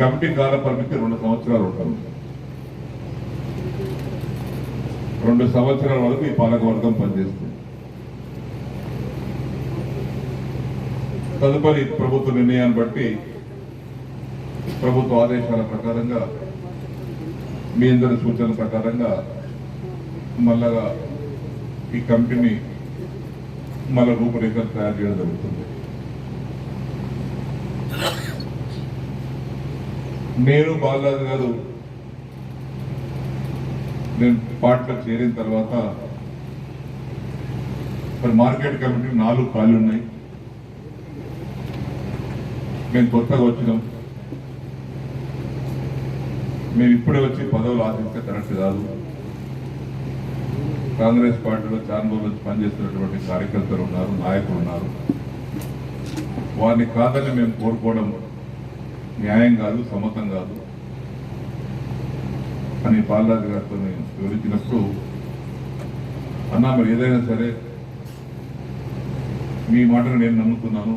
Committee కాల పరిమితి రెండు సంవత్సరాలు ఉంటుంది రెండు సంవత్సరాల వరకు ఈ పాలకవర్గం పనిచేస్తుంది. తదుపరి ప్రభుత్వ నిర్ణయాన్ని బట్టి ప్రభుత్వ ఆదేశాల ప్రకారంగా మీ అందరి సూచనల ప్రకారంగా మళ్ళా ఈ కమిటీని మళ్ళా రూపురేఖలు తయారు చేయడం జరుగుతుంది. నేను బాలరాజు గారు నేను పార్టీలో చేరిన తర్వాత మరి మార్కెట్ కమిటీ నాలుగు ఖాళీ ఉన్నాయి. మేము కొత్తగా వచ్చినాం. మేము ఇప్పుడే వచ్చి పదవులు ఆశిస్తే కరెక్ట్ కాదు. కాంగ్రెస్ పార్టీలో చాలా రోజుల పనిచేస్తున్నటువంటి కార్యకర్తలు ఉన్నారు నాయకులు ఉన్నారు. వారిని కాదని మేము కోరుకోవడం న్యాయం కాదు సమ్మతం కాదు అని బాలరాజు గారితో నేను వివరించినప్పుడు అన్నా మరి ఏదైనా సరే మీ మాటను నేను నమ్ముతున్నాను.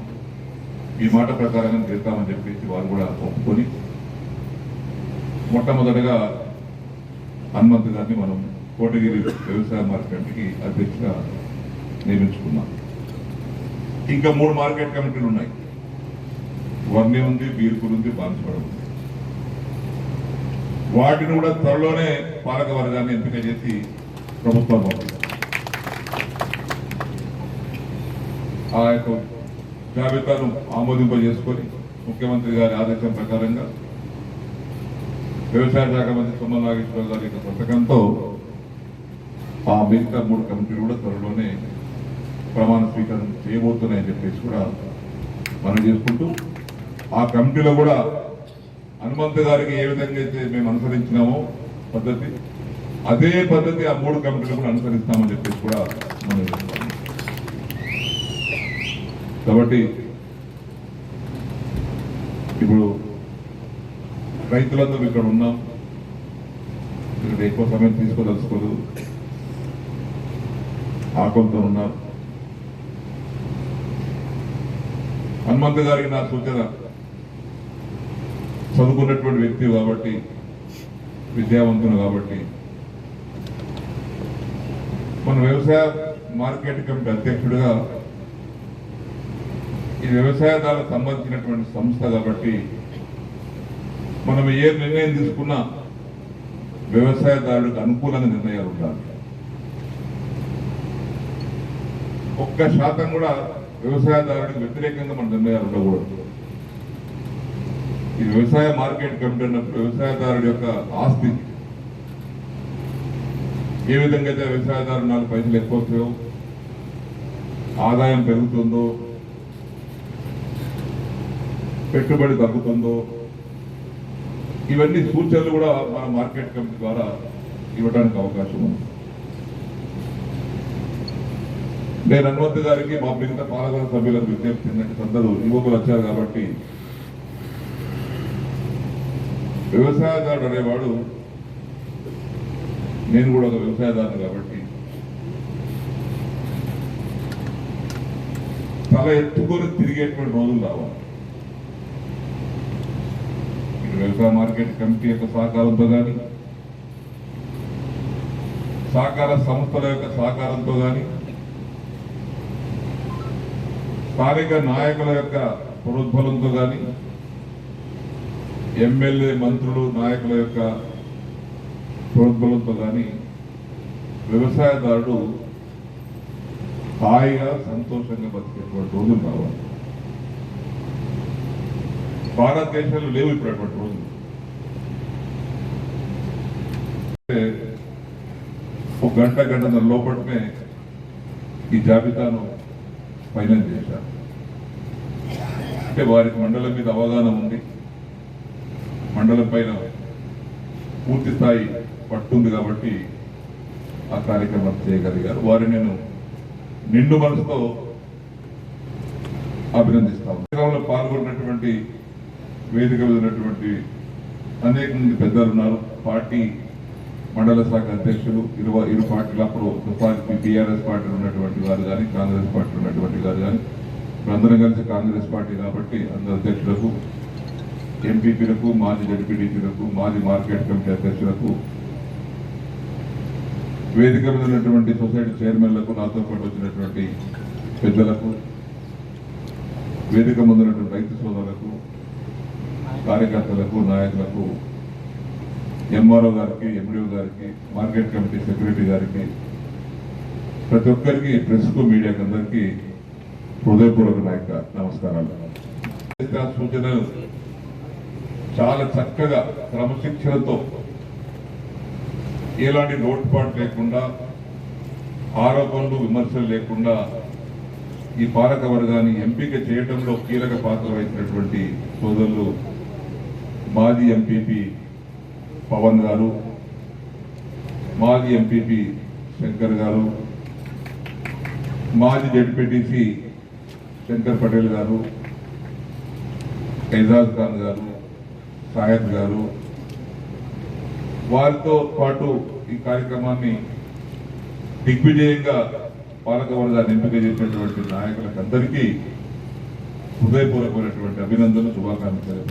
ఈ మాట ప్రకారంగా చేస్తామని చెప్పేసి వారు కూడా ఒప్పుకొని మొట్టమొదటిగా హనుమంత్ గారిని మనం కోటగిరి వ్యవసాయ మార్కెట్కి అధ్యక్షుగా నియమించుకున్నాం. ఇంకా మూడు మార్కెట్ కమిటీలు ఉన్నాయి. వర్ణి ఉంది బీర్పూర్ ఉంది బాన్స్వాడ ఉంది. వాటిని కూడా త్వరలోనే పాలక వర్గాన్ని ఎంపిక చేసి ప్రభుత్వం పంపిస్తారు ఆ యొక్క జాబితాను ఆమోదింపజేసుకొని ముఖ్యమంత్రి గారి ఆదేశం ప్రకారంగా వ్యవసాయ శాఖ మంత్రి సుమన్ నాగేశ్వరరావు గారి యొక్క సంతకంతో ఆ మిగతా మూడు కమిటీలు కూడా త్వరలోనే ప్రమాణ స్వీకారం చేయబోతున్నాయని చెప్పేసి కూడా మనం చేసుకుంటూ ఆ కమిటీలో కూడా హనుమంత గారికి ఏ విధంగా అయితే మేము అనుసరించినామో పద్ధతి అదే పద్ధతి ఆ మూడు కమిటీలు కూడా అనుసరిస్తామని చెప్పేసి కూడా మనం కాబట్టి ఇప్పుడు రైతులందరూ ఇక్కడ ఉన్నాం. ఇక్కడ ఎక్కువ సమయం తీసుకోదలుచుకోదు. ఆకంతో ఉన్నారు. హనుమంత గారికి నా సూచన. చదువుకున్నటువంటి వ్యక్తి కాబట్టి విద్యావంతులు కాబట్టి మన వ్యవసాయ మార్కెట్ కమిటీ అధ్యక్షుడిగా ఈ వ్యవసాయదారులకు సంబంధించినటువంటి సంస్థ కాబట్టి మనం ఏ నిర్ణయం తీసుకున్నా వ్యవసాయదారులకు అనుకూలంగా నిర్ణయాలు ఉండాలి. ఒక్క శాతం కూడా వ్యవసాయదారుడికి వ్యతిరేకంగా మన నిర్ణయాలు ఉండకూడదు. ఇది వ్యవసాయ మార్కెట్ కమిటీ అన్నప్పుడు వ్యవసాయదారుడి యొక్క ఆస్తి ఏ విధంగా అయితే వ్యవసాయదారుడు నాలుగు పైసలు ఎక్కువ వస్తాయో ఆదాయం పెరుగుతుందో పెట్టుబడి తగ్గుతుందో ఇవన్నీ సూచనలు కూడా మన మార్కెట్ కమిటీ ద్వారా ఇవ్వడానికి అవకాశం ఉంది. నేను హనుమంత్ గారికి మా మిగతా పాలక సభ్యులకు విజ్ఞప్తి ఏంటంటే అందరూ యువకులు వచ్చారు కాబట్టి వ్యవసాయదారుడు అనేవాడు నేను కూడా ఒక వ్యవసాయదారుడు కాబట్టి తల ఎత్తుకొని తిరిగేటువంటి రోజులు రావాలి. వ్యవసాయ మార్కెట్ కమిటీ యొక్క సహకారంతో కానీ సహకార సంస్థల యొక్క సహకారంతో కానీ స్థానిక నాయకుల యొక్క ప్రోద్బలంతో కానీ ఎమ్మెల్యే మంత్రులు నాయకుల యొక్క ప్రోద్బలంతో కానీ వ్యవసాయదారుడు హాయిగా సంతోషంగా బతికేటువంటి రోజులు రావాలి. భారతదేశంలో లేవు ఇప్పుడు అటువంటి రోజులు. ఒక గంట గంట లోపలనే ఈ జాబితాను ఫైనల్ చేశారు. అంటే వారికి మండలం మీద అవగాహన ఉంది. మండలం పైన పూర్తి స్థాయి పట్టుంది కాబట్టి ఆ కార్యక్రమం చేయగలిగారు. వారిని నేను నిండు మనసుతో అభినందిస్తాను కార్యక్రమంలో పాల్గొన్నటువంటి వేదిక ఉన్నటువంటి అనేక మంది పెద్దలు ఉన్నారు. పార్టీ మండల శాఖ అధ్యక్షులు ఇరు ఇరు పార్టీలు అప్పుడు తుపాకి టీఆర్ఎస్ పార్టీ ఉన్నటువంటి వారు కానీ కాంగ్రెస్ పార్టీ ఉన్నటువంటి వారు కానీ అందరం కలిసి కాంగ్రెస్ పార్టీ కాబట్టి అందరు అధ్యక్షులకు ఎంపీపీలకు మాజీ జడ్పీటీసీలకు మాజీ మార్కెట్ కమిటీ అధ్యక్షులకు వేదిక మీద ఉన్నటువంటి సొసైటీ చైర్మన్లకు నాతో పాటు వచ్చినటువంటి పెద్దలకు వేదిక ముందు ఉన్నటువంటి రైతు సోదరులకు కార్యకర్తలకు నాయకులకు ఎంఆర్ఓ గారికి ఎండిఓ గారికి మార్కెట్ కమిటీ సెక్రటరీ గారికి ప్రతి ఒక్కరికి ప్రెస్కు మీడియాకి అందరికీ హృదయపూర్వక నాయక నమస్కారాలు. సూచనలు చాలా చక్కగా క్రమశిక్షణతో ఎలాంటి లోటుపాటు లేకుండా ఆరోపణలు విమర్శలు లేకుండా ఈ పాలక వర్గాన్ని ఎంపిక చేయడంలో కీలక పాత్ర వహించినటువంటి సోదరులు మాజీ ఎంపీపీ పవన్ గారు మాజీ ఎంపీపీ శంకర్ గారు మాజీ జడ్పీటీసీ శంకర్ పటేల్ గారు ఎజాజ్ ఖాన్ గారు సాయద్ గారు. వారితో పాటు ఈ కార్యక్రమాన్ని దిగ్విజయంగా పాలకవర్గాన్ని ఎంపిక చేసినటువంటి నాయకులకు అందరికీ హృదయపూర్వకమైనటువంటి అభినందనలు శుభాకాంక్షలు.